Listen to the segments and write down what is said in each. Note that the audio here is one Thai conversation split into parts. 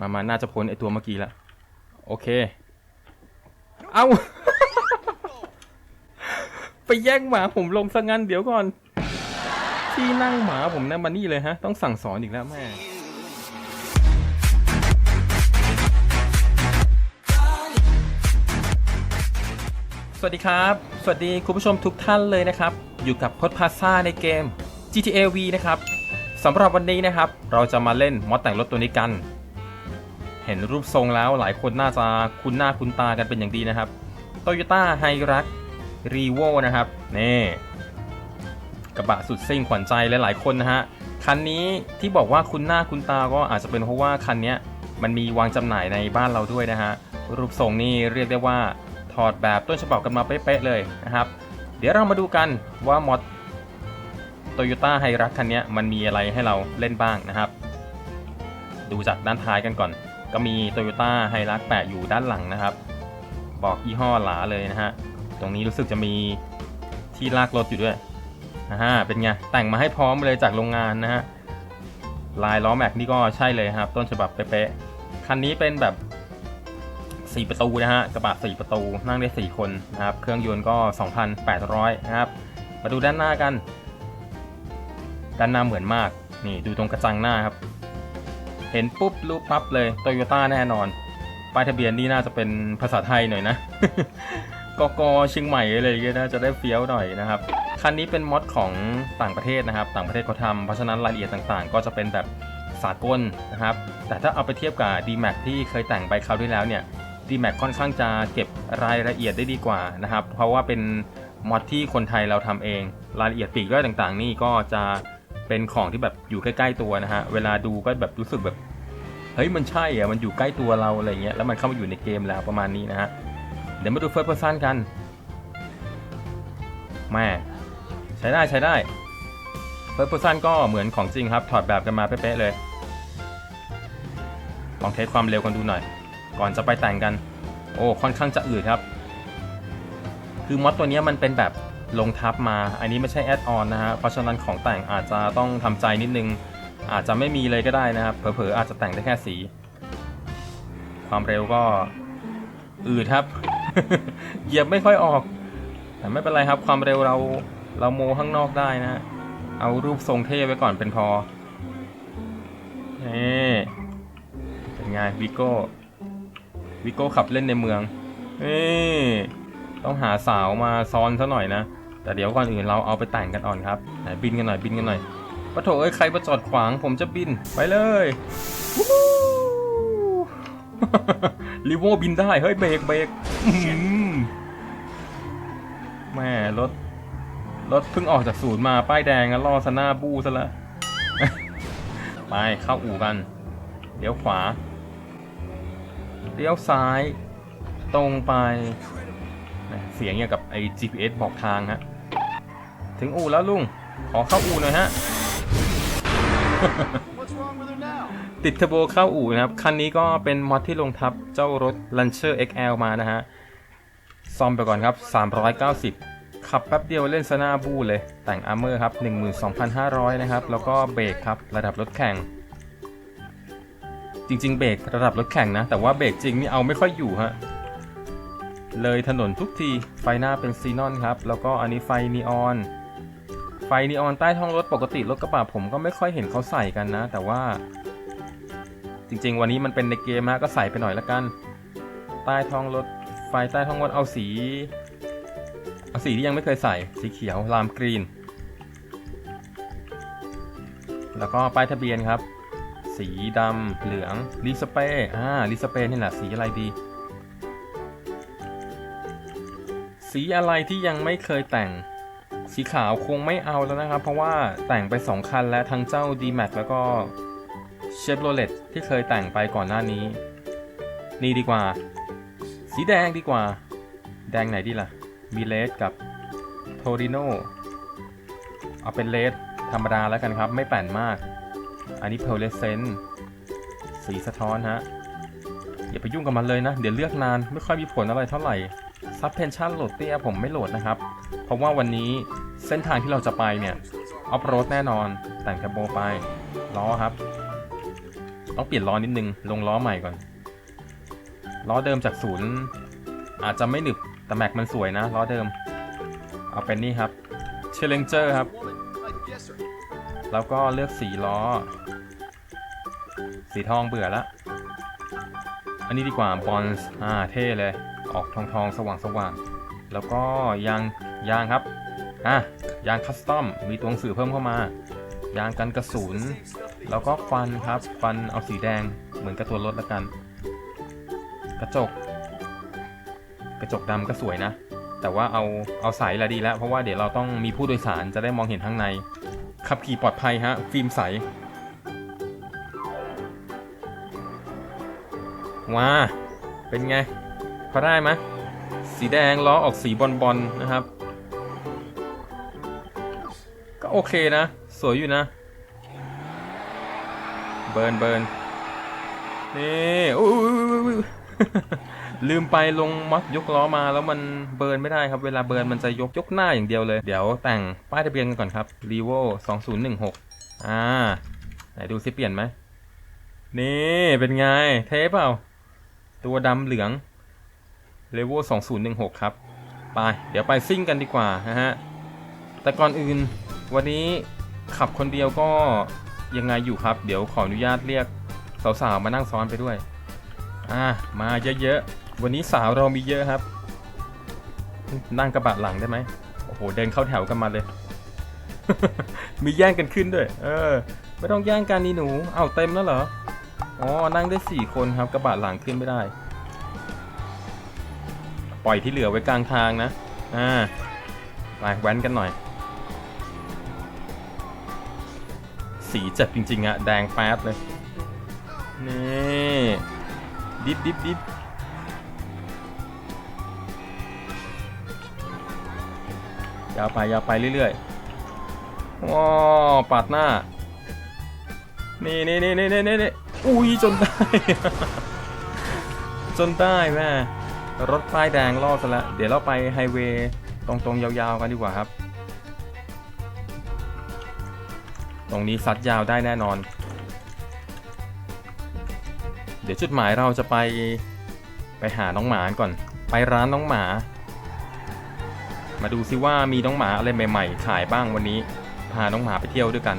มามาน่าจะพ้นไอตัวเมื่อกี้ละโอเค เอา ไปแย่งหมาผมลงซะงั้นเดี๋ยวก่อน ที่นั่งหมาผมนะมานี่เลยฮะ ต้องสั่งสอนอีกแล้วแม่สวัสดีครับ สวัสดีคุณผู้ชมทุกท่านเลยนะครับ อยู่กับพดพาซ่าในเกม GTA V นะครับสำหรับวันนี้นะครับ เราจะมาเล่นมอดแต่งรถตัวนี้กัน เห็นรูปทรงแล้วหลายคนน่าจะคุ้นหน้าคุ้นตากันเป็นอย่างดีนะครับ Toyota h i r u x r e v o นะครับนี่กระบะสุดซิ่งขวัญใจหลายๆคนนะฮะคันนี้ที่บอกว่าคุ้นหน้าคุ้นตาก็อาจจะเป็นเพราะว่าคันนี้มันมีวางจำหน่ายในบ้านเราด้วยนะฮะรูปทรงนี่เรียกได้ว่าถอดแบบต้นฉบับกันมาเป๊ะๆเลยนะครับ เดี๋ยวเรามาดูกันว่ามอด Toyota h i r u x คันนี้มันมีอะไรให้เราเล่นบ้างนะครับ ดูจากด้านท้ายกันก่อน ก็มี Toyota h i r u x แปะอยู่ด้านหลังนะครับ บอกยี่ห้อหลาเลยนะฮะ ตรงนี้รู้สึกจะมีที่ลากรถอยู่ด้วยนะฮะเป็นไง แต่งมาให้พร้อมเลยจากโรงงานนะฮะ ลายล้อแม็กนี่ก็ใช่เลยครับ ต้นฉบับเป๊ะๆคันนี้เป็นแบบ 4 ประตูนะฮะ กระบะ 4 ประตู นั่งได้ 4 คนนะครับ เครื่องยนต์ก็ 2,800 นะครับ มาดูด้านหน้ากัน ด้านหน้าเหมือนมาก นี่ดูตรงกระจังหน้าครับ เห็นปุ๊บรู้ปั๊บเลยโตโยต้าแน่นอน ป้ายทะเบียนนี่น่าจะเป็นภาษาไทยหน่อยนะกกเชียงใหม่อะไรอย่างเงี้ยนะจะได้เฟี้ยวหน่อยนะครับคันนี้เป็นมอดของต่างประเทศนะครับ ต่างประเทศเขาทำเพราะฉะนั้นรายละเอียดต่างๆ ก็จะเป็นแบบสากลนะครับ แต่ถ้าเอาไปเทียบกับ D-Max ที่เคยแต่งไปคราวที่แล้วเนี่ย D-Max ค่อนข้างจะเก็บรายละเอียดได้ดีกว่านะครับ เพราะว่าเป็นมอดที่คนไทยเราทำเอง รายละเอียดปีกย่อยต่างๆ นี่ก็จะ เป็นของที่แบบอยู่ใกล้ๆตัวนะฮะ เวลาดูก็แบบรู้สึกแบบ เฮ้ยมันใช่อะมันอยู่ใกล้ตัวเราอะไรเงี้ย แล้วมันเข้ามาอยู่ในเกมแล้วประมาณนี้นะฮะ เดี๋ยวมาดู First Person กัน แม่ใช้ได้ใช้ได้ First Person ก็เหมือนของจริงครับ ถอดแบบกันมาเป๊ะๆเลย ลองเทสความเร็วกันดูหน่อย ก่อนจะไปแต่งกัน โอ้ค่อนข้างจะอืดครับ คือมอดตัวเนี้ยมันเป็นแบบ ลงทับมา อันนี้ไม่ใช่แอดออนนะฮะ เพราะฉะนั้นของแต่งอาจจะต้องทำใจนิดนึง อาจจะไม่มีเลยก็ได้นะครับ เผลอๆอาจจะแต่งได้แค่สี ความเร็วก็อืดครับ เหยียบไม่ค่อยออก แต่ไม่เป็นไรครับ ความเร็วเราเราโมข้างนอกได้นะฮะเอารูปทรงเท่ไว้ก่อนเป็นพอนี่เป็นไงวิโก้ วิโก้ขับเล่นในเมืองนี่ต้องหาสาวมาซ้อนซะหน่อยนะ แต่เดี๋ยวก่อนอื่นเราเอาไปแต่งกันอ่อนครับไหนบินกันหน่อยบินกันหน่อยปะโถเอ้ยใครมาจอดขวางผมจะบินไปเลยลิโวบินได้เฮ้ยเบรกเบรกแม่รถรถเพิ่งออกจากศูนย์มาป้ายแดงอะล่อซะหน้าบู้ซะล้วไปเข้าอู่กันเลี้ยวขวาเลี้ยวซ้าย ตรงไป เสียงอย่างกับไอ้ GPS บอกทางฮะ ถึงอู่แล้วลุง ขอเข้าอู่หน่อยฮะ ติดเทอร์โบเข้าอู่นะครับ คันนี้ก็เป็นมอดที่ลงทับเจ้ารถ Lancer XL มานะฮะ ซ่อมไปก่อนครับ 390 ขับแป๊บเดียวเล่นซะหน้าบูเลย แต่งอาร์เมอร์ครับ 12,500 นะครับ แล้วก็เบรกครับ ระดับรถแข่งจริงๆเบรกระดับรถแข่งนะ แต่ว่าเบรกจริงนี่เอาไม่ค่อยอยู่ฮะ เลยถนนทุกที ไฟหน้าเป็นซีนอนครับ แล้วก็อันนี้ไฟนีออน ไฟนีออนใต้ท้องรถปกติรถกระบะผมก็ไม่ค่อยเห็นเขาใส่กันนะ แต่ว่า จริงๆ วันนี้มันเป็นในเกมฮะก็ใส่ไปหน่อยละกัน ใต้ท้องรถไฟใต้ท้องรถเอาสีเอาสีที่ยังไม่เคยใส่สีเขียวลามกรีน แล้วก็ป้ายทะเบียนครับ สีดำเหลืองลิสเป้อ่าลิสเป้นี่แหละสีอะไรดี สีอะไรที่ยังไม่เคยแต่ง สีขาวคงไม่เอาแล้วนะครับ เพราะว่าแต่งไป 2 คันแล้วทั้งเจ้า D-Max แล้วก็เชฟโรเลตที่เคยแต่งไปก่อนหน้านี้ นี่ดีกว่า สีแดงดีกว่า แดงไหนดีล่ะ มีเลสกับโทริโนเอาเป็นเลสธรรมดาแล้วกันครับ ไม่แป่นมาก อันนี้เพลเลเซนสีสะท้อนฮะ อย่าไปยุ่งกับมันเลยนะ เดี๋ยวเลือกนาน ไม่ค่อยมีผลอะไรเท่าไหร่ ซับเพนชั่นโหลดเตี้ยผมไม่โหลดนะครับ เพราะว่าวันนี้เส้นทางที่เราจะไปเนี่ยออฟโรดแน่นอนแต่งเทอร์โบไปล้อครับ ต้องเปลี่ยนล้อนิดนึง ลงล้อใหม่ก่อน ล้อเดิมจากศูนย์อาจจะไม่หนึบแต่แม็กมันสวยนะ ล้อเดิม เอาเป็นนี่ครับเชลเลนเจอร์ครับ แล้วก็เลือกสีล้อ สีทองเบื่อละ อันนี้ดีกว่าบอลส์อ่าเท่เลย ออกทองทองสว่างสว่างๆแล้วก็ยางยางครับอะยางคัสตอมมีตัวหนังสือเพิ่มเข้ามายางกันกระสุน แล้วก็ฟันครับ ฟันเอาสีแดงเหมือนกับตัวรถละกัน กระจก กระจกดำก็สวยนะ แต่ว่าเอาเอาใสละดีแล้ว เพราะว่าเดี๋ยวเราต้องมีผู้โดยสารจะได้มองเห็นข้างใน ขับขี่ปลอดภัยฮะ ฟิล์มใสว้าเป็นไง พอได้ไหมสีแดงล้อออกสีบอลบอลๆนะครับ ก็โอเคนะ สวยอยู่นะ เบิร์นเบิร์นนี่อุ้ลืมไปลงมัดยกล้อมาแล้วมันเบิร์นไม่ได้ครับ เวลาเบิร์นมันจะยกยกหน้าอย่างเดียวเลย เดี๋ยวแต่งป้ายทะเบียนกันก่อนครับ r e v o 2016 อ่า ไหนดูซิเปลี่ยนไหม นี่เป็นไง เทปเปล่า ตัวดำเหลือง r e v o 2016 ครับ ไป เดี๋ยวไปซิ่งกันดีกว่านะฮะ แต่ก่อนอื่นวันนี้ขับคนเดียวก็ยังไงอยู่ครับ เดี๋ยวขออนุญาตเรียกสาวๆมานั่งซ้อนไปด้วย อ่า มาเยอะๆ วันนี้สาวเรามีเยอะครับ นั่งกระบะหลังได้ไหมโอ้โห เดินเข้าแถวกันมาเลย มีแย่งกันขึ้นด้วย เออ ไม่ต้องแย่งกันนี่หนู เอาเต็มแล้วเหรอ อ๋อ นั่งได้สี่คนครับ กระบะหลังขึ้นไม่ได้ ล่อยที่เหลือไว้กลางทางนะ อ่าไปแว้นกันหน่อย สีเจ็บจริง ๆอะแดงแป๊ดเลย นี่ดิบดิบดิบยาวไปยาวไปเรื่อยๆว้าวปาดหน้า นี่นี่นี่นี่นี่นี่อุ้ยจนได้ จนได้แม่ รถป้ายแดงล่อซะแล้วเดี๋ยวเราไปไฮเวย์ตรงๆ ยาวๆ กันดีกว่าครับ ตรงนี้ซัดยาวได้แน่นอน เดี๋ยวจุดหมายเราจะไปไปหาน้องหมาก่อน ไปร้านน้องหมา มาดูซิว่ามีน้องหมาอะไรใหม่ๆ ขายบ้างวันนี้ พาน้องหมาไปเที่ยวด้วยกัน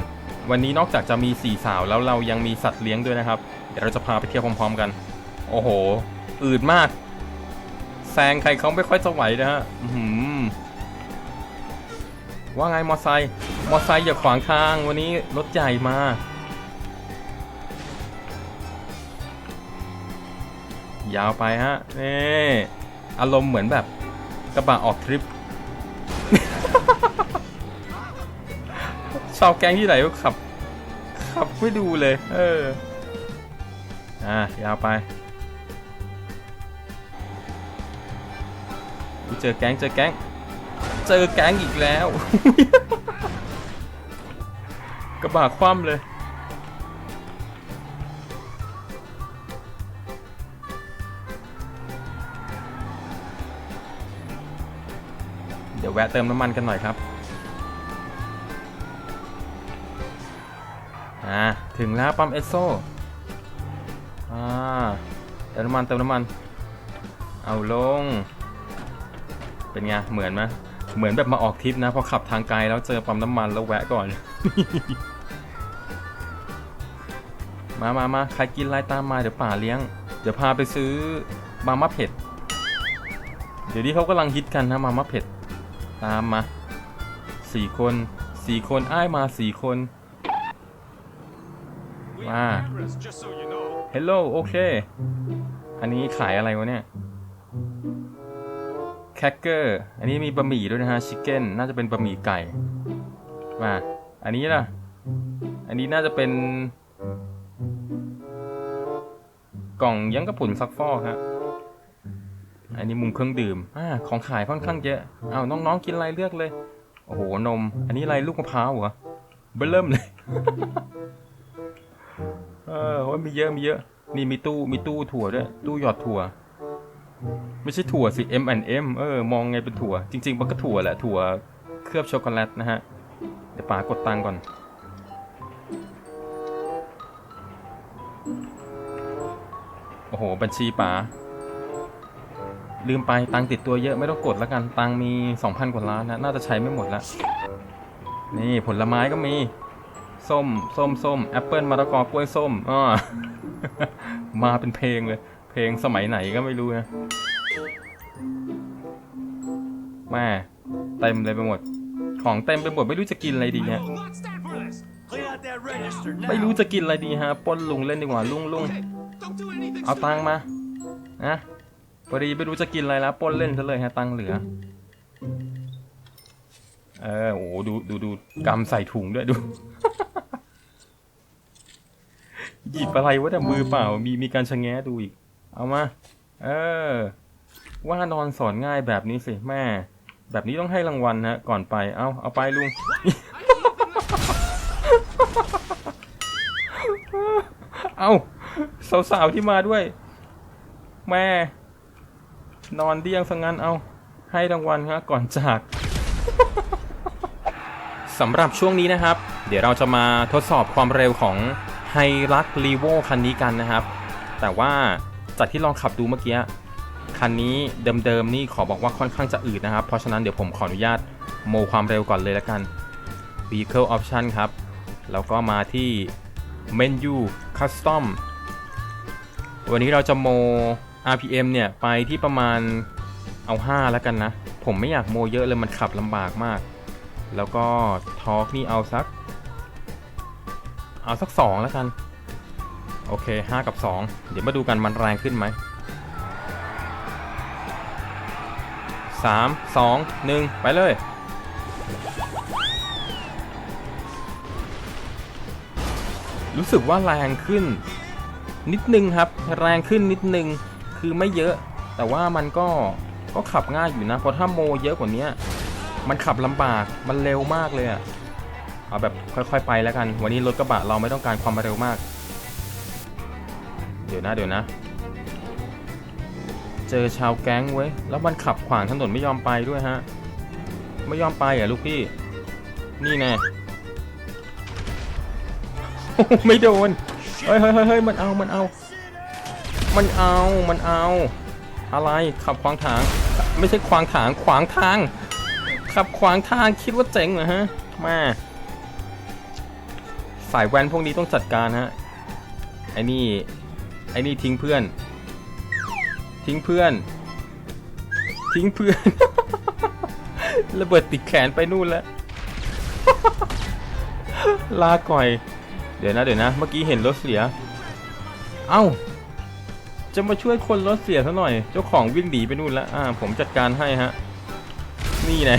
วันนี้นอกจากจะมีสี่สาวแล้วเรายังมีสัตว์เลี้ยงด้วยนะครับ เดี๋ยวเราจะพาไปเที่ยวพร้อมๆกัน โอ้โห อืดมาก แซงใครเขาไม่ค่อยจะไหวนะฮะว่าไงมอไซค์มอไซค์อย่าขวางทางวันนี้รถใหญ่มา ยาวไปฮะนี่อารมณ์เหมือนแบบกระบะออกทริปชาวแก๊งที่ไหนก็ขับ ขับไม่ดูเลย เออ อะยาวไป เจอแก๊งเจอแก๊งเจอแก๊งอีกแล้ว กระบะคว่ำเลย เดี๋ยวแวะเติมน้ำมันกันหน่อยครับอ่าถึงแล้วปั๊มเอสโซอ่าเติมน้ำมันเติมน้ำมัน เอาลง เป็นไง เหมือนไหมเหมือนแบบมาออกทริปนะพอขับทางไกลแล้วเจอปั๊มน้ำมันแล้วแวะก่อน มามามาใครกินอะไรตามมาเดี๋ยวป่าเลี้ยง เดี๋ยวพาไปซื้อมาม่าเผ็ด เดี๋ยวนี้เขากำลังฮิตกันนะมาม่าเผ็ด ตามมาสี่คนสี่คนอ้ายมาสี่คน มา Just so you know. เฮลโลโอเค อันนี้ขายอะไรวะเนี่ย แคคเกอร์ อันนี้มีบะหมี่ด้วยนะฮะ ชิคเก้น น่าจะเป็นบะหมี่ไก่ มา อันนี้ล่ะ อันนี้น่าจะเป็น กล่องยังกระปุ่นซักฟอกฮะ อันนี้มุมเครื่องดื่มอ่าของขายค่อนข้างเยอะ เอาน้องๆกินอะไรเลือกเลย โอ้โห นม อันนี้อะไรลูกมะพร้าวเหรอเบิ่เริ่มเลย เออโอ้ยมีเยอะมีเยอะ นี่มีตู้มีตู้ถั่วด้วย ตู้หยอดถั่ว ไม่ใช่ถั่วสิ M M เออ มองไงเป็นถั่ว จริง ๆ มันก็ถั่วแหละ ถั่วเคลือบช็อกโกแลตนะฮะ เดี๋ยวป๋ากดตังก่อน โอ้โห บัญชีป๋า ลืมไปตังติดตัวเยอะไม่ต้องกดแล้วกัน ตังมี 2,000 กว่าล้านนะ น่าจะใช้ไม่หมดแล้ว นี่ผลไม้ก็มี ส้ม ส้ม ส้ม แอปเปิลมะละกอกล้วยส้มอ้อมาเป็นเพลงเลย เพลงสมัยไหนก็ไม่รู้นะแม่เต็มเลยไปหมด ของเต็มไปหมดไม่รู้จะกินอะไรดีฮะไม่รู้จะกินอะไรดีฮะป้นลุงเล่นดีกว่าลุงลุงเอาตังมานะพอดีไม่รู้จะกินอะไรแล้วป้นเล่นซะเลยฮะตังเหลือเออโอ้ดูดูดูกำใส่ถุงด้วยดูหยิบอะไรวะแต่มือเปล่ามีมีการชะแงะดูอีก เอามา เออ ว่านอนสอนง่ายแบบนี้สิแม่ แบบนี้ต้องให้รางวัลนะก่อนไป เอาเอาไปลุง เอาสาวๆที่มาด้วย แม่ นอนเดียงสังงันเอาให้รางวัลครับก่อนจากสำหรับช่วงนี้นะครับ เดี๋ยวเราจะมาทดสอบความเร็วของไฮรักลีโวคันนี้กันนะครับ แต่ว่า จากที่ลองขับดูเมื่อกี้คันนี้เดิมๆนี่ขอบอกว่าค่อนข้างจะอืดนะครับ เพราะฉะนั้นเดี๋ยวผมขออนุญาตโมความเร็วก่อนเลยละกัน Vehicle Option ครับ แล้วก็มาที่ Menu Custom วันนี้เราจะโม RPM เนี่ยไปที่ประมาณเอา 5 แล้วกันนะ ผมไม่อยากโมเยอะเลยมันขับลำบากมาก แล้วก็ทอร์กนี่เอาสัก เอาสัก 2 แล้วกัน โอเค 5 กับ 2 เดี๋ยวมาดูกันมันแรงขึ้นไหม3 2 1ไปเลย รู้สึกว่าแรงขึ้น นิดนึงครับ แรงขึ้นนิดนึง คือไม่เยอะ แต่ว่ามันก็ก็ขับง่ายอยู่นะ เพราะถ้าโมเยอะกว่านี้มันขับลำบากมันเร็วมากเลยอะเอาแบบค่อยๆไปแล้วกัน วันนี้รถกระบะเราไม่ต้องการความเร็วมาก เดี๋ยวนะเดี๋ยวนะ เจอชาวแก๊งเว้ย แล้วมันขับขวางถนนไม่ยอมไปด้วยฮะ ไม่ยอมไปอะลูกพี่ นี่แน่ไม่โดน เฮ้ยเฮ้ยเฮ้ยเฮ้ยมันเอา มันเอา มันเอา มันเอา อะไร ขับขวางทาง ไม่ใช่ขวางทาง ขวางทาง ขับขวางทาง คิดว่าเจ๋งเหรอฮะม่สายแว้นพวกนี้ต้องจัดการฮะ ไอ้นี่ ไอ้นี่ทิ้งเพื่อน ทิ้งเพื่อน ทิ้งเพื่อน ระเบิดติดแขนไปนู่นแล้ว ลาก่อย เดี๋ยวนะเดี๋ยวนะ เมื่อกี้เห็นรถเสีย เอ้า จะมาช่วยคนรถเสียซะหน่อย เจ้าของวิ่งหนีไปนู่นแล้ว อ่า ผมจัดการให้ฮะ นี่แน่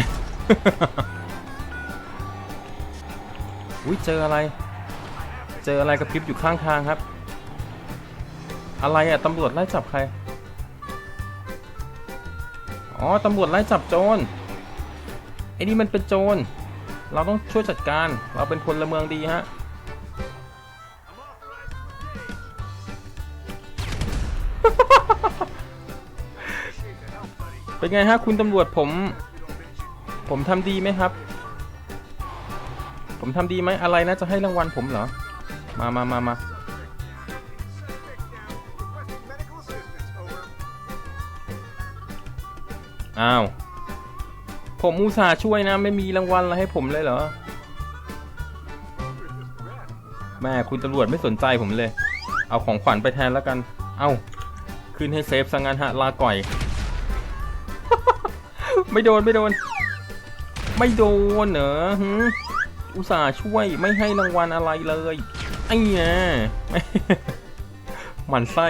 อุ้ยเจออะไร เจออะไรกระพริบอยู่ข้างทางครับ อะไรอะตำรวจไล่จับใคร อ๋อ ตำรวจไล่จับโจร ไอ้นี่มันเป็นโจร เราต้องช่วยจัดการ เราเป็นพลเมืองดีฮะ เป็นไงฮะคุณตำรวจผม ผมทำดีไหมครับ ผมทำดีไหมอะไรนะจะให้รางวัลผมเหรอ มามามามา อ้าว ผมอุตส่าห์ช่วยนะ ไม่มีรางวัลอะไรให้ผมเลยเหรอ แม่คุณตำรวจไม่สนใจผมเลย เอาของขวัญไปแทนแล้วกัน เอ้า ขึ้นให้เซฟสังงานฮะลาก่อย ไม่โดนไม่โดน ไม่โดนเหรอหึอุตส่าห์ช่วยไม่ให้รางวัลอะไรเลยไอ้เนี่ยมันไส้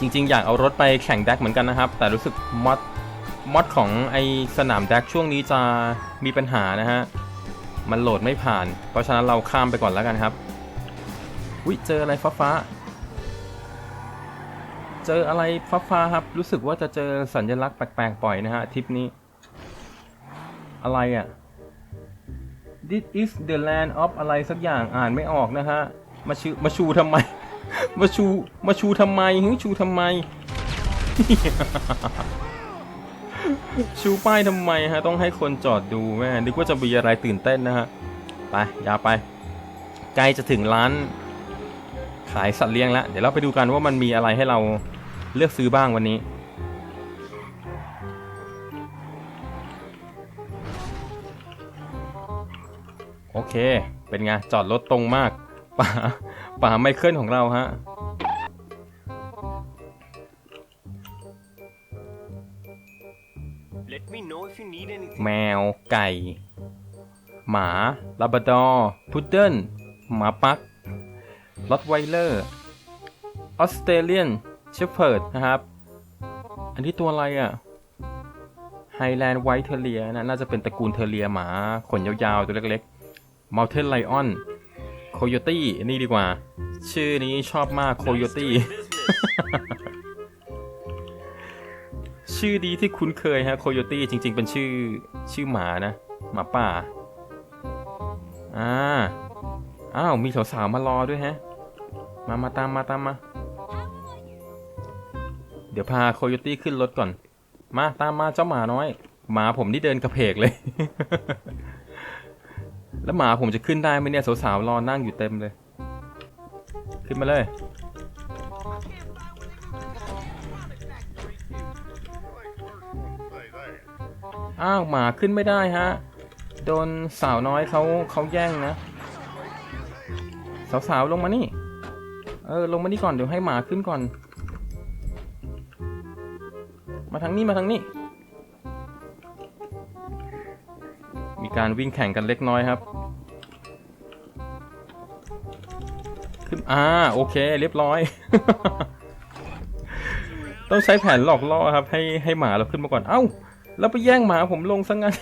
จริงๆ อยากเอารถไปแข่งแดกเหมือนกันนะครับ แต่รู้สึกมอดมอดของไอสนามแดกช่วงนี้จะมีปัญหานะฮะ มันโหลดไม่ผ่าน เพราะฉะนั้นเราข้ามไปก่อนแล้วกันครับอุ้ยเจออะไรฟ้าฟ้า เจออะไรฟ้าฟ้าครับ รู้สึกว่าจะเจอสัญลักษณ์แปลกๆบ่อยนะฮะทริปนี้ อะไรอะ่ะ This is the land of อะไรสักอย่างอ่านไม่ออกนะฮะ มาชูมาชูทำไม มาชูมาชูทำไมฮึชูทำไม ชูป้ายทำไมฮะ ต้องให้คนจอดดูแม่นึกว่าจะมีอะไรตื่นเต้นนะฮะ ไปยาไป ใกล้จะถึงร้าน ขายสัตว์เลี้ยงแล้ว เดี๋ยวเราไปดูกันว่ามันมีอะไรให้เราเลือกซื้อบ้างวันนี้โอเค เป็นไง จอดรถตรงมาก ป่าป่าไมเคิลของเราฮะ Let me know if you need anything. แมว ไก่ หมาลาบราดอร์พุดเดิ้ลหมาปักลอตไวเลอร์ออสเตรเลียนเชฟเพิร์ดนะครับ อันนี้ตัวอะไรอะ่ะไฮแลนด์ไวท์เทเลียนะน่าจะเป็นตระกูลเทเลียหมา ขนยาวๆ ตัวเล็กๆ มัลเทนไลออน โคโยตี้นี่ดีกว่า ชื่อนี้ชอบมากโคโยตี้ ชื่อดีที่คุ้นเคยฮะโคโยตี้จริง ๆ เป็นชื่อชื่อหมานะ หมาป่า อ่า อ้าว มีสาวๆมารอด้วยฮะ มามาตามมาตามมา เดี๋ยวพาโคโยตี้ขึ้นรถก่อน มาตามมาเจ้าหมาน้อย หมาผมนี่เดินกระเพกเลย แล้วหมาผมจะขึ้นได้ไหมเนี่ยสาวๆรอนั่งอยู่เต็มเลย ขึ้นมาเลย อ้าวหมาขึ้นไม่ได้ฮะ โดนสาวน้อยเขาเขาแย่งนะ สาวๆลงมานี่ เออลงมานี่ก่อนเดี๋ยวให้หมาขึ้นก่อน มาทางนี้มาทางนี้มีการวิ่งแข่งกันเล็กน้อยครับ ขึ้นอ่าโอเค เรียบร้อย ต้องใช้แผนหลอกล่อครับ ให้ให้หมาเราขึ้นมาก่อน เอ้า แล้วไปแย่งหมาผมลงซะงั้น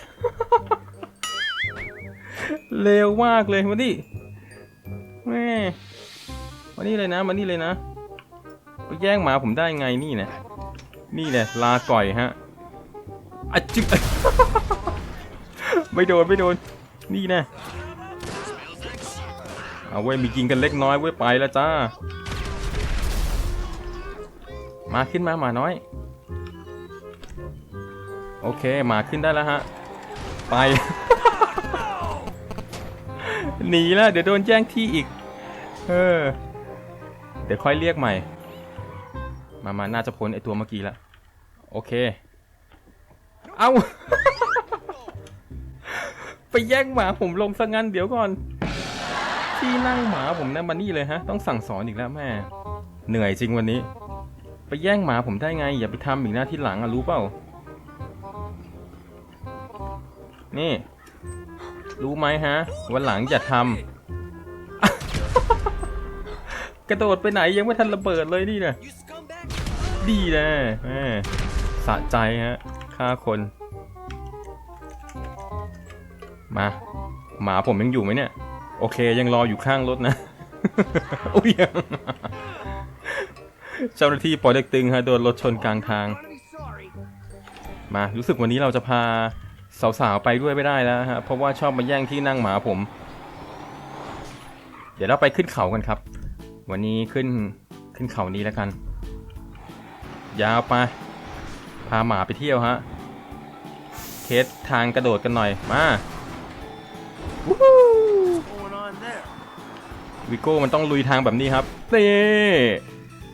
เลวมากเลยมาดิแม่มานี่เลยนะมานี่เลยนะไปแย่งหมาผมได้ไงนี่เนี่ยนี่เนี่ยลาก่อยฮะอจึ๊กไม่โดนไม่โดน นี่นะ เอาเว้ยมียิงกันเล็กน้อยเว้ยไปแล้วจ้า มาขึ้นมาหมาน้อย โอเคหมาขึ้นได้แล้วฮะ ไป หนีแล้วเดี๋ยวโดนแย่งที่อีก เออ เดี๋ยวค่อยเรียกใหม่ มามาน่าจะพ้นไอตัวเมื่อกี้ละ โอเค เอาไปแย่งหมาผมลงซะงั้นเดี๋ยวก่อน ที่นั่งหมาผมนะมานี่เลยฮะ ต้องสั่งสอนอีกแล้วแม่ เหนื่อยจริงวันนี้ ไปแย่งหมาผมได้ไง อย่าไปทำอีกหน้าที่หลังอะรู้เปล่า นี่ รู้ไหมฮะ วันหลังอย่าทำ กระโดดไปไหนยังไม่ทันระเบิดเลยนี่นะดีนะแม่สะใจฮะฆ่าคน มา หมาผมยังอยู่ไหมเนี่ย โอเคยังรออยู่ข้างรถนะอุ้ยยังเจ้าหน้าที่ปอเด็กตึงฮะโดนรถชนกลางทาง Gonna be sorry. มารู้สึกวันนี้เราจะพาสาวๆไปด้วยไม่ได้แล้วฮะเพราะว่าชอบมาแย่งที่นั่งหมาผม เดี๋ยวเราไปขึ้นเขากันครับ วันนี้ขึ้นขึ้นเขานี้แล้วกัน ยาวไป พาหมาไปเที่ยวฮะเคสทางกระโดดกันหน่อยมาวู้ วิโก้มันต้องลุยทางแบบนี้ครับนี่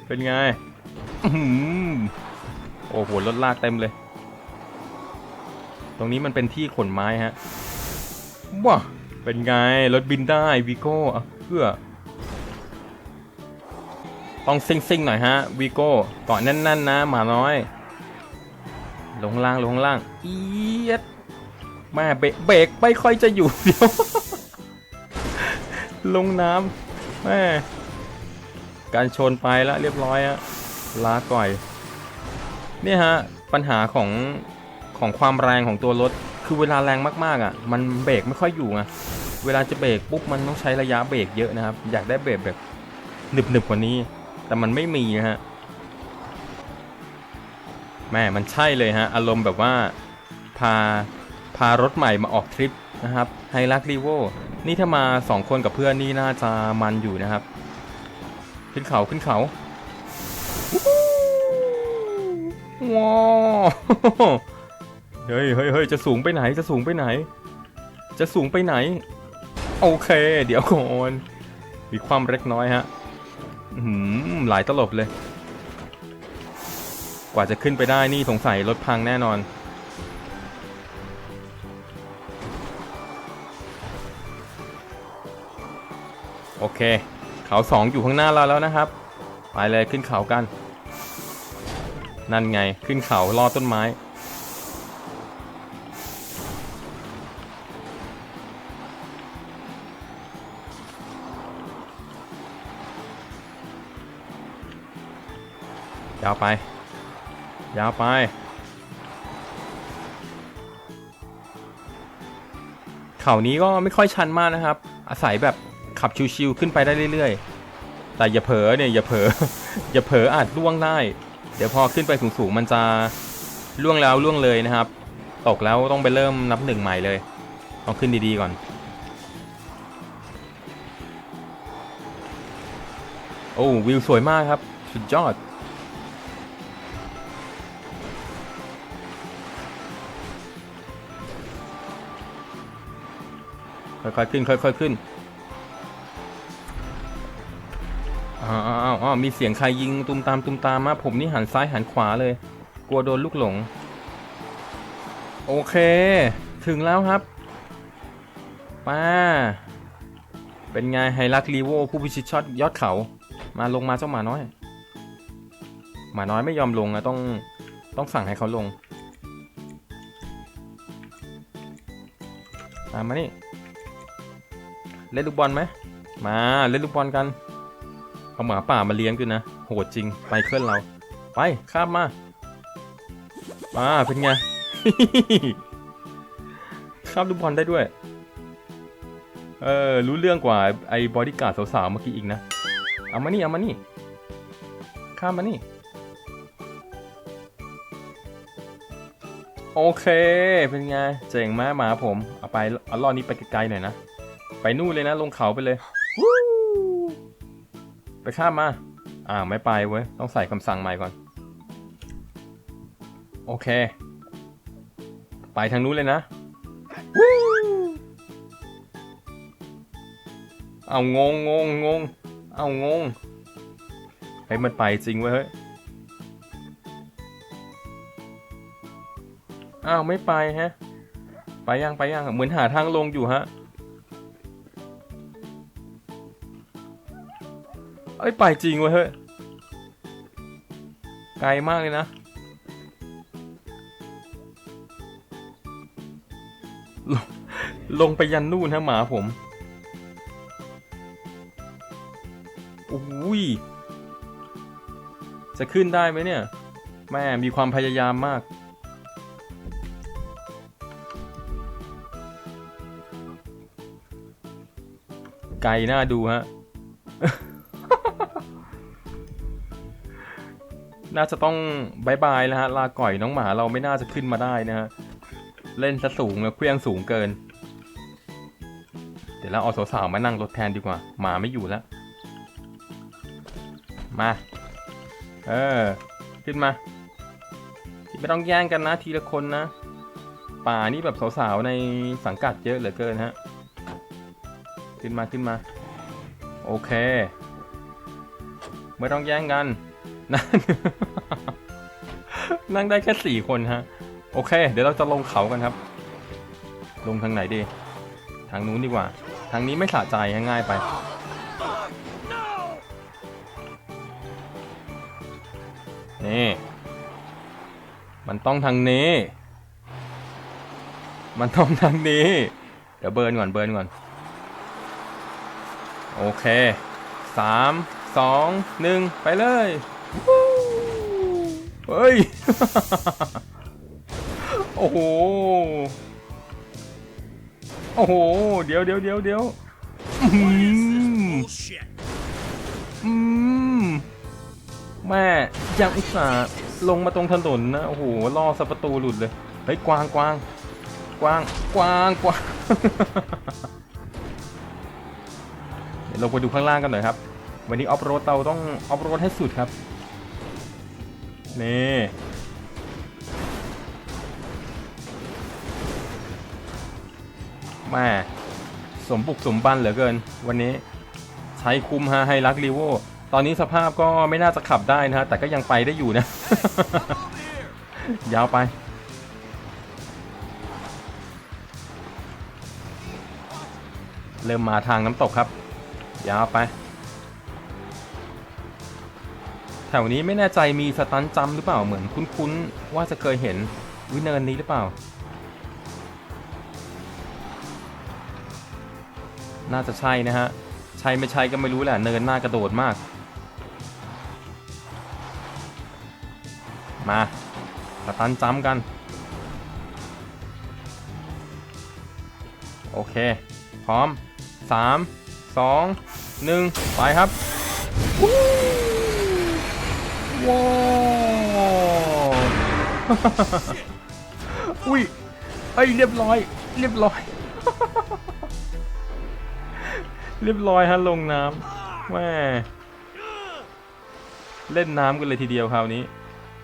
เป็นไงโอ้โหรถลากเต็มเลย ตรงนี้มันเป็นที่ขนไม้ฮะว้าเป็นไงรถบินได้วิโก้เพื่อต้องซิ่งซิงๆหน่อยฮะวิโก้เกาะแน่นๆนะหมาน้อย ลงล่างลงล่างเอียดแม่เบรกเบรกไม่ค่อยจะอยู่เดี๋ยว ลงน้ำแม่การชนไปแล้วเรียบร้อยฮะลาก่อยเนี่ยฮะ ปัญหาของของความแรงของตัวรถ คือเวลาแรงมากๆอะ มันเบรกไม่ค่อยอยู่ไงเวลาจะเบรกปุ๊บมันต้องใช้ระยะเบรกเยอะนะครับ อยากได้เบรกแบบหนึบๆกว่านี้ แต่มันไม่มีนะฮะแม่มันใช่เลยฮะ อารมณ์แบบว่าพาพารถใหม่มาออกทริป นะครับไฮรักรีโวนี่ถ้ามาสองคนกับเพื่อนนี่น่าจะมันอยู่นะครับ ขึ้นเขาขึ้นเขาว้าวเฮ้ยเฮ้ยเฮ้ยจะสูงไปไหนจะสูงไปไหน จะสูงไปไหน โอเค เดี๋ยวก่อนมีความเล็กน้อยฮะหือหลายตลบเลย กว่าจะขึ้นไปได้นี่สงสัยรถพังแน่นอน โอเค เขาสองอยู่ข้างหน้าเราแล้วนะครับ ไปเลยขึ้นเขากัน นั่นไงขึ้นเขาลอดต้นไม้ ยาวไป ยาวไปเขานี้ก็ไม่ค่อยชันมากนะครับ อาศัยแบบ ขับชิวๆขึ้นไปได้เรื่อย ๆ แต่อย่าเผลอเนี่ยอย่าเผลออย่าเผลออาจล่วงได้ เดี๋ยวพอขึ้นไปสูงๆมันจะล่วงแล้วล่วงเลยนะครับ ตกแล้วต้องไปเริ่มนับหนึ่งใหม่เลยต้องขึ้นดีๆก่อน โอ้วิวสวยมากครับ สุดยอดค่อยๆขึ้นค่อยๆขึ้น อ้าวอ้าวอ้าวมีเสียงใครยิงตุมตามตุมตามมาผมนี่หันซ้ายหันขวาเลย กลัวโดนลูกหลง โอเค ถึงแล้วครับป้าเป็นไงไฮรักลีโวผู้พิชิตช็อตยอดเขา มาลงมาเจ้าหมาน้อย หมาน้อยไม่ยอมลงนะต้องต้องสั่งให้เขาลงตามมานี่ เล่นลูกบอลไหมมาเล่นลูกบอลกัน เอาหมาป่ามาเลี้ยงด้วยนะ โหดจริงไปเคลื่อนเรา ไปข้ามมามาเป็นไงข้ามลูกบอลได้ด้วย เออ รู้เรื่องกว่าไอ้บอดี้การ์ดสาวๆเมื่อกี้อีกนะ เอามานี่ เอามานี่ ข้ามมานี่ โอเค เป็นไง เจ๋งมากหมาผม เอาไปเอาล่อนี้ไปไกลๆหน่อยนะ ไปนู่นเลยนะ ลงเขาไปเลย ไปข้ามมา อ่าไม่ไปเว้ย ต้องใส่คำสั่งใหม่ก่อน โอเค ไปทางนู้นเลยนะวู้เอางงงงงง เอางง เฮ้ยมันไปจริงเว้ยเฮ้ย อ้าวไม่ไปฮะ ไปยังไปยังเหมือนหาทางลงอยู่ฮะ เอ้ยไปจริงเว้ยเฮ้ย ไกลมากเลยนะ ลงลงไปยันนู่นฮะหมาผมอุ้ย จะขึ้นได้ไหมเนี่ย แม่มีความพยายามมาก ไกลน่าดูฮะ น่าจะต้องบายบายแล้วฮะลาก่อยน้องหมาเราไม่น่าจะขึ้นมาได้นะฮะเล่นซะสูงแล้วเครื่องสูงเกิน เดี๋ยวเราเอาสาวๆมานั่งรถแทนดีกว่า หมาไม่อยู่แล้ว มา เออ ขึ้นมา ไม่ต้องแย่งกันนะทีละคนนะ ป่านี่แบบสาวๆในสังกัดเยอะเหลือเกินฮะ ขึ้นมาขึ้นมา โอเค ไม่ต้องแย่งกัน นั่งนั่งได้แค่สี่คนฮะ โอเค เดี๋ยวเราจะลงเขากันครับ ลงทางไหนดี ทางนู้นดีกว่า ทางนี้ไม่สะใจง่ายไป นี่ มันต้องทางนี้ มันต้องทางนี้ เดี๋ยวเบิร์นก่อนเบิร์นก่อน โอเคสามสองหนึ่งไปเลย เฮ้ย โอ้โห โอ้โห เดี๋ยวเดี๋ยวเดี๋ยวเดี๋ยวอื้อหือ Bullshit. อืม แม่ยังอุตส่าห์ลงมาตรงถนนนะ โอ้โห ล่อสัประตูหลุดเลย เฮ้ย กวางกวางกวางกวางกวางเดี๋ยวลงไปดูข้างล่างกันหน่อยครับ วันนี้ออฟโรดเราต้องออฟโรดให้สุดครับ นี่แม่สมบุกสมบันเหลือเกิน วันนี้ใช้คุ้มฮะให้รักรีโวตอนนี้สภาพก็ไม่น่าจะขับได้นะฮะ แต่ก็ยังไปได้อยู่นะ ยาวไป เริ่มมาทางน้ำตกครับ ยาวไป แถวนี้ไม่แน่ใจมีสตันจัมป์หรือเปล่าเหมือนคุ้นๆว่าจะเคยเห็นวิเนินนี้หรือเปล่า น่าจะใช่นะฮะ ใช่ไม่ใช่ก็ไม่รู้แหละเนินหน้ากระโดดมาก มาสตันจัมป์กัน โอเค พร้อม 3 2 1 ไปครับ ว้าวอุ้ยเอ้ยเรียบร้อย เรียบร้อย เรียบร้อยฮะลงน้ำแม่เล่นน้ำกันเลยทีเดียวคราวนี้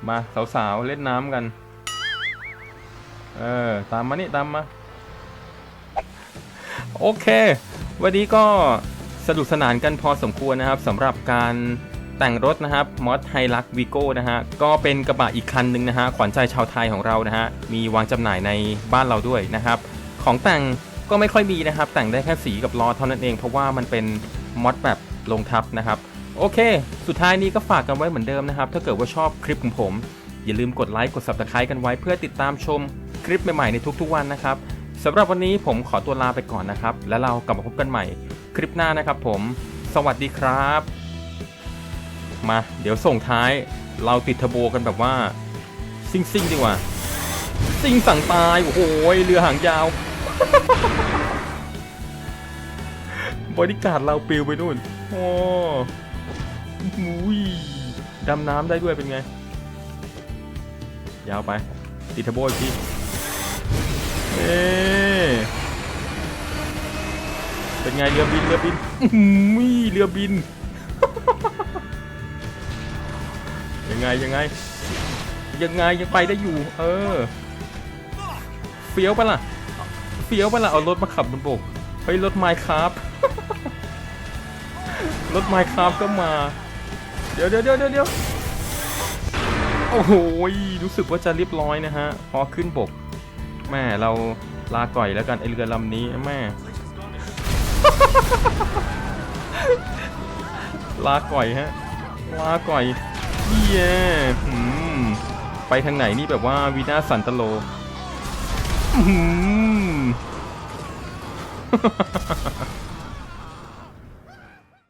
มาสาวๆเล่นน้ำกัน เออตามมานี่ตามมาโอเค วันนี้ก็สนุกสนานกันพอสมควรนะครับสำหรับการ แต่งรถนะครับมอสไฮลักวีโก้นะฮะก็เป็นกระบะอีกคันหนึ่งนะฮะขวัญใจชาวไทยของเรานะฮะมีวางจำหน่ายในบ้านเราด้วยนะครับของแต่งก็ไม่ค่อยมีนะครับ แต่งได้แค่สีกับล้อเท่านั้นเอง เพราะว่ามันเป็นมอสแบบลงทับนะครับโอเค สุดท้ายนี้ก็ฝากกันไว้เหมือนเดิมนะครับ ถ้าเกิดว่าชอบคลิปของผม อย่าลืมกดไลค์กด subscribe กันไว้ เพื่อติดตามชมคลิปใหม่ๆในทุกๆวันนะครับสำหรับวันนี้ผมขอตัวลาไปก่อนนะครับ แล้วเรากลับมาพบกันใหม่คลิปหน้านะครับผม สวัสดีครับ มา เดี๋ยวส่งท้ายเราติดทอร์โบกันแบบว่า ซิ่งซิ่งดีกว่า ซิ่งสั่งตาย โอ้โหเรือหางยาว บริการเราปิวไปนู่น โอ้ยดำน้ำได้ด้วยเป็นไง ยาวไป ติดทอร์โบอีกทีเอ๊เป็นไงเรือบินเรือบินอื้อหือเรือบิน ยังไงยังไง ยังไงยังไปได้อยู่ เออเฟี้ยวปะล่ะเฟี้ยวปะล่ะเอารถมาขับบนบกเฮ้ยรถไมค์ครับรถไมค์ครับก็มา เดี๋ยวเดี๋ยวเดี๋ยวเดี๋ยวโอ้โหรู้สึกว่าจะเรียบร้อยนะฮะ พอขึ้นบกแม่เราลาก่อยแล้วกันไอเรือลำนี้แม่ลาก่อยฮะลาก่อย เย่ไปทางไหนนี่แบบว่าวีนาสันตโลอื้อหือ